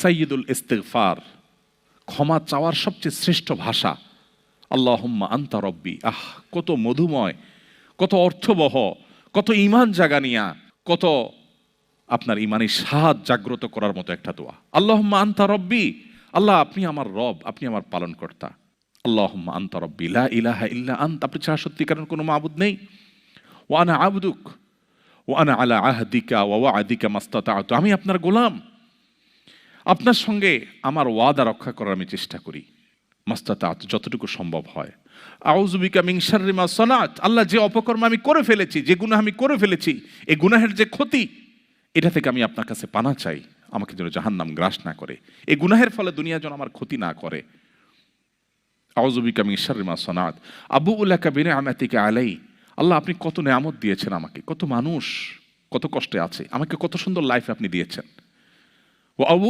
সাইয়দুল ইস্তেগফার, ক্ষমা চাওয়ার সবচেয়ে শ্রেষ্ঠ ভাষা। আল্লাহম্মা আন্তা রব্বি, আহ, কত মধুময়, কত অর্থবহ, কত ইমান জাগানিয়া, কত আপনার ইমানি স্বাদ জাগ্রত করার মতো একটা দোয়া। আল্লাহম্মা আন্তা রব্বি, আল্লাহ আপনি আমার রব, আপনি আমার পালনকর্তা। আল্লাহম্মা আন্তা রব্বি, লা ইলাহা ইল্লা আন্ত, আপনি ছাড়া সত্যিকারের কোনো মাবুদ নেই। ওয়ানা আবদুক ওয়ানা আলা আহদিকা, ওয়া আদিকা মাস্তাতাআত আমি আপনার গোলাম। আপনার সঙ্গে আমার ওয়াদা রক্ষা করার আমি চেষ্টা করি। মাস্তাতাত যতটুকু সম্ভব হয়। আউজুবিকা মিংসারিমা সনাত। আল্লাহ যে অপকর্ম আমি করে ফেলেছি, যে গুনাহ আমি করে ফেলেছি, এই গুনাহের যে ক্ষতি, এটা থেকে আমি আপনার কাছে পানা চাই। আমাকে যেন জাহান্নাম গ্রাস না করে। এই গুনাহের ফলে দুনিয়া যেন আমার ক্ষতি না করে। আউজুবিকা মিংসারিমা সনাত। আবু উল্লাকা বিনে আমাতিকে আলাই আল্লাহ, আপনি কত নেয়ামত দিয়েছেন আমাকে। কত মানুষ কত কষ্টে আছে। আমাকে কত সুন্দর লাইফ আপনি দিয়েছেন। ও আবু